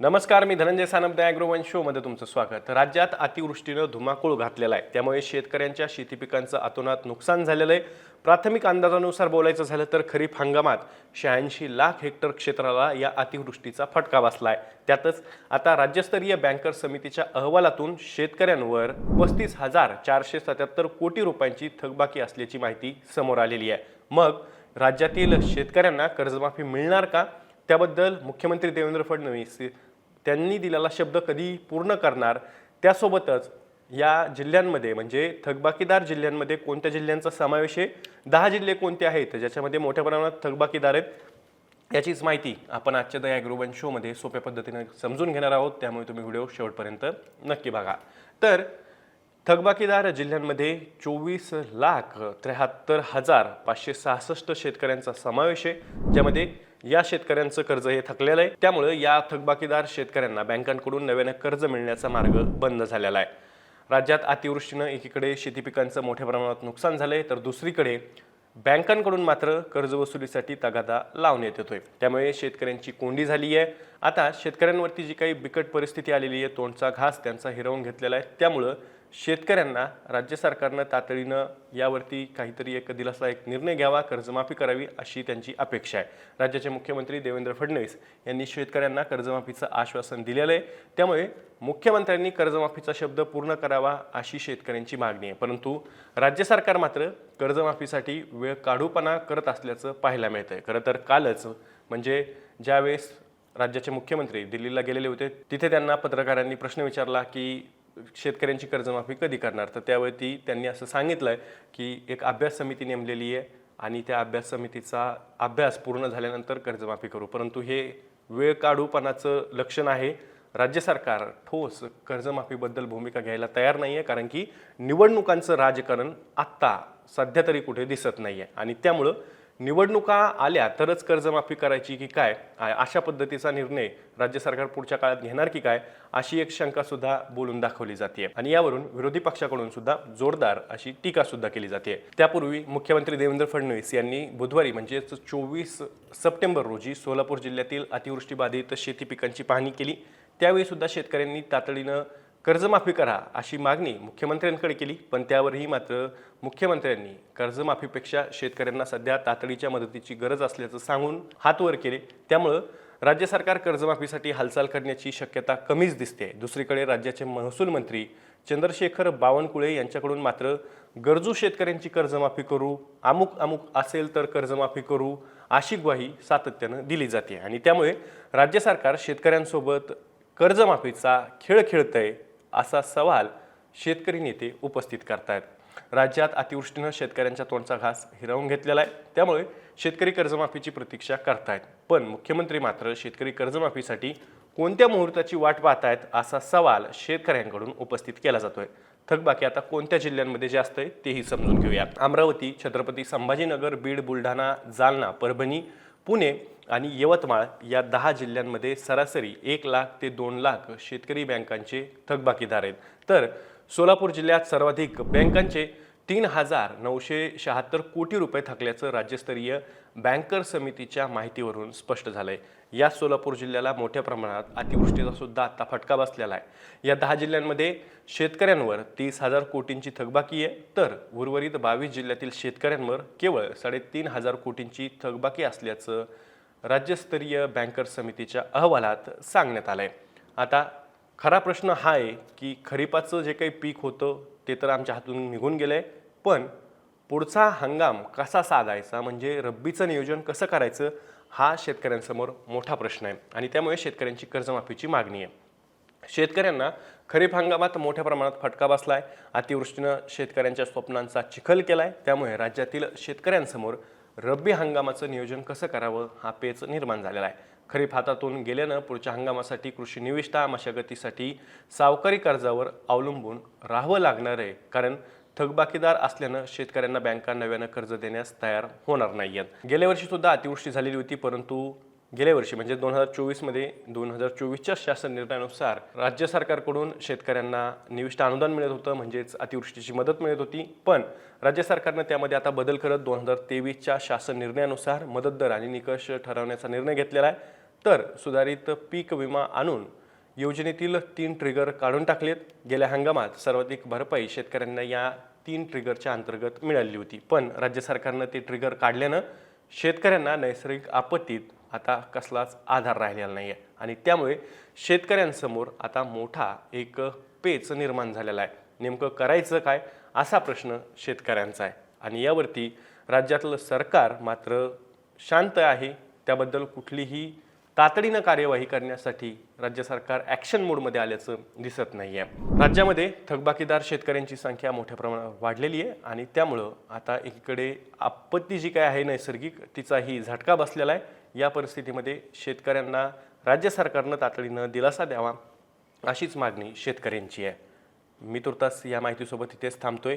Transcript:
नमस्कार मी धनंजय सानप ॲग्रोवन शोमध्ये तुमचं स्वागत. राज्यात अतिवृष्टीनं धुमाकूळ घातलेला आहे. त्यामुळे शेतकऱ्यांच्या शेती पिकांचं अतोनात नुकसान झालेलं आहे. प्राथमिक अंदाजानुसार बोलायचं झालं तर खरीप हंगामात शहाऐंशी लाख हेक्टर क्षेत्राला या अतिवृष्टीचा फटका बसला आहे त्यातच आता राज्यस्तरीय बँकर समितीच्या अहवालातून शेतकऱ्यांवर पस्तीस हजार चारशे सत्याहत्तर कोटी रुपयांची थकबाकी असल्याची माहिती समोर आलेली आहे. मग राज्यातील शेतकऱ्यांना कर्जमाफी मिळणार का? त्याबद्दल मुख्यमंत्री देवेंद्र फडणवीस त्यांनी दिलेला शब्द कधी पूर्ण करणार त्यासोबतच या जिल्ह्यांमध्ये म्हणजे थकबाकीदार जिल्ह्यांमध्ये कोणत्या जिल्ह्यांचा समावेश आहे? दहा जिल्हे कोणते आहेत ज्याच्यामध्ये मोठ्या प्रमाणात थकबाकीदार आहेत? याचीच माहिती आपण आजच्या द ॲग्रोवन शोमध्ये सोप्या पद्धतीने समजून घेणार आहोत. त्यामुळे तुम्ही व्हिडिओ शेवटपर्यंत नक्की बघा. तर थकबाकीदार जिल्ह्यांमध्ये चोवीस लाख त्र्याहत्तर हजार पाचशे सहासष्ट शेतकऱ्यांचा समावेश आहे ज्यामध्ये या शेतकऱ्यांचं कर्ज हे थकलेलं आहे. त्यामुळे या थकबाकीदार शेतकऱ्यांना बँकांकडून नव्यानं कर्ज मिळण्याचा मार्ग बंद झालेला आहे. राज्यात अतिवृष्टीनं एकीकडे शेती पिकांचं मोठ्या प्रमाणात नुकसान झालंय तर दुसरीकडे बँकांकडून मात्र कर्जवसुलीसाठी तगादा लावण्यात येतोय. त्यामुळे शेतकऱ्यांची कोंडी झाली आहे. आता शेतकऱ्यांवरती जी काही बिकट परिस्थिती आलेली आहे तोंडचा घास त्यांचा हिरवून घेतलेला आहे. त्यामुळं शेतकऱ्यांना राज्य सरकारनं तातडीनं यावरती काहीतरी एक दिलासा एक निर्णय घ्यावा कर्जमाफी करावी अशी त्यांची अपेक्षा आहे. राज्याचे मुख्यमंत्री देवेंद्र फडणवीस यांनी शेतकऱ्यांना कर्जमाफीचं आश्वासन दिलेलं आहे. त्यामुळे मुख्यमंत्र्यांनी कर्जमाफीचा शब्द पूर्ण करावा अशी शेतकऱ्यांची मागणी आहे. परंतु राज्य सरकार मात्र कर्जमाफीसाठी वेळ काढूपणा करत असल्याचं पाहायला मिळतं आहे खरं तर कालच म्हणजे ज्यावेळेस राज्याचे मुख्यमंत्री दिल्लीला गेलेले होते तिथे त्यांना पत्रकारांनी प्रश्न विचारला की शेतकऱ्यांची कर्जमाफी कधी करणार? तर त्यावरती त्यांनी असं सांगितलं आहे की एक अभ्यास समिती नेमलेली आहे आणि त्या अभ्यास समितीचा अभ्यास पूर्ण झाल्यानंतर कर्जमाफी करू. परंतु हे वेळ काढूपणाचं लक्षण आहे. राज्य सरकार ठोस कर्जमाफीबद्दल भूमिका घ्यायला तयार नाही आहे कारण की निवडणुकांचं राजकारण आत्ता सध्या तरी कुठे दिसत नाही आहे आणि त्यामुळं निवडणुका आल्या तरच कर्जमाफी करायची की काय? अशा पद्धतीचा निर्णय राज्य सरकार पुढच्या काळात घेणार की काय? अशी एक शंका सुद्धा बोलून दाखवली जाते आणि यावरून विरोधी पक्षाकडून सुद्धा जोरदार अशी टीका सुद्धा केली जाते त्यापूर्वी मुख्यमंत्री देवेंद्र फडणवीस यांनी बुधवारी म्हणजेच चोवीस सप्टेंबर रोजी सोलापूर जिल्ह्यातील अतिवृष्टीबाधित शेती पिकांची पाहणी केली. त्यावेळी सुद्धा शेतकऱ्यांनी तातडीनं कर्जमाफी करा अशी मागणी मुख्यमंत्र्यांकडे केली पण त्यावरही मात्र मुख्यमंत्र्यांनी कर्जमाफीपेक्षा शेतकऱ्यांना सध्या तातडीच्या मदतीची गरज असल्याचं सांगून हात वर केले. त्यामुळं राज्य सरकार कर्जमाफीसाठी हालचाल करण्याची शक्यता कमीच दिसते. दुसरीकडे राज्याचे महसूल मंत्री चंद्रशेखर बावनकुळे यांच्याकडून मात्र गरजू शेतकऱ्यांची कर्जमाफी करू अमुक अमुक असेल तर कर्जमाफी करू अशी ग्वाही सातत्यानं दिली जाते. आणि त्यामुळे राज्य सरकार शेतकऱ्यांसोबत कर्जमाफीचा खेळ खेळतंय. असा सवाल शेतकरी नेते उपस्थित करतायत. राज्यात अतिवृष्टीनं शेतकऱ्यांच्या तोंडचा घास हिरावून घेतलेला आहे. त्यामुळे शेतकरी कर्जमाफीची प्रतीक्षा करतायत. पण मुख्यमंत्री मात्र शेतकरी कर्जमाफीसाठी कोणत्या मुहूर्ताची वाट पाहतायत असा सवाल शेतकऱ्यांकडून उपस्थित केला जातोय. थकबाकी आता कोणत्या जिल्ह्यांमध्ये जास्त आहे तेही समजून घेऊया. अमरावती छत्रपती संभाजीनगर बीड बुलढाणा जालना परभणी पुणे आणि यवतमाळ या दहा जिल्ह्यांमध्ये सरासरी एक लाख ते दोन लाख शेतकरी बँकांचे थकबाकीदार आहेत. तर सोलापूर जिल्ह्यात सर्वाधिक बँकांचे तीन हजार नऊशे शहात्तर कोटी रुपये थकल्याचं राज्यस्तरीय बँकर समितीच्या माहितीवरून स्पष्ट झालं आहे या सोलापूर जिल्ह्याला मोठ्या प्रमाणात अतिवृष्टीचा सुद्धा आता फटका बसलेला आहे. या दहा जिल्ह्यांमध्ये शेतकऱ्यांवर तीस हजार कोटींची थकबाकी आहे. तर उर्वरित बावीस जिल्ह्यातील शेतकऱ्यांवर केवळ साडेतीन हजार कोटींची थकबाकी असल्याचं राज्यस्तरीय बँकर समितीच्या अहवालात सांगण्यात आलं आहे आता खरा प्रश्न हा आहे की खरीपाचं जे काही पीक होतं ते तर आमच्या हातून निघून गेलं आहे पण पुढचा हंगाम कसा साधायचा म्हणजे रब्बीचं नियोजन कसं करायचं हा शेतकऱ्यांसमोर मोठा प्रश्न आहे. आणि त्यामुळे शेतकऱ्यांची कर्जमाफीची मागणी आहे. शेतकऱ्यांना खरीप हंगामात मोठ्या प्रमाणात फटका बसला आहे अतिवृष्टीनं शेतकऱ्यांच्या स्वप्नांचा चिखल केला आहे त्यामुळे राज्यातील शेतकऱ्यांसमोर रब्बी हंगामाचं नियोजन कसं करावं हा पेच निर्माण झालेला आहे. खरीप हातातून गेल्यानं पुढच्या हंगामासाठी कृषी निविष्ठा मशागतीसाठी सावकारी कर्जावर अवलंबून राहावं लागणार आहे. कारण थकबाकीदार असल्यानं शेतकऱ्यांना बँका नव्यानं कर्ज देण्यास तयार होणार नाही आहेत गेल्या वर्षी सुद्धा अतिवृष्टी झालेली होती परंतु गेल्या वर्षी म्हणजे दोन हजार चोवीसमध्ये दोन हजार चोवीसच्या शासन निर्णयानुसार राज्य सरकारकडून शेतकऱ्यांना निविष्ट अनुदान मिळत होतं म्हणजेच अतिवृष्टीची मदत मिळत होती. पण राज्य सरकारनं त्यामध्ये आता बदल करत दोन हजार तेवीसच्या शासन निर्णयानुसार मदत दर आणि निकष ठरवण्याचा निर्णय घेतलेला आहे. तर सुधारित पीक विमा आणून योजनेतील तीन ट्रिगर काढून टाकलेत. गेल्या हंगामात सर्वाधिक भरपाई शेतकऱ्यांना या तीन ट्रिगरच्या अंतर्गत मिळाली होती. पण राज्य सरकारनं ते ट्रिगर काढल्यानं शेतकऱ्यांना नैसर्गिक आपत्तीत आता कसलाच आधार राहिलेला नाही आहे आणि त्यामुळे शेतकऱ्यांसमोर आता मोठा एक पेच निर्माण झालेला आहे. नेमकं करायचं काय असा प्रश्न शेतकऱ्यांचा आहे. आणि यावरती राज्यातलं सरकार मात्र शांत आहे. त्याबद्दल कुठलीही तातडीनं कार्यवाही करण्यासाठी राज्य सरकार ॲक्शन मोडमध्ये आल्याचं दिसत नाही आहे राज्यामध्ये थकबाकीदार शेतकऱ्यांची संख्या मोठ्या प्रमाणात वाढलेली आहे आणि त्यामुळं आता एकीकडे आपत्ती जी काय आहे नैसर्गिक तिचाही झटका बसलेला आहे. या परिस्थितीमध्ये शेतकऱ्यांना राज्य सरकारनं तातडीनं दिलासा द्यावा अशीच मागणी शेतकऱ्यांची आहे. मी तुर्तास या माहितीसोबत इथेच थांबतोय.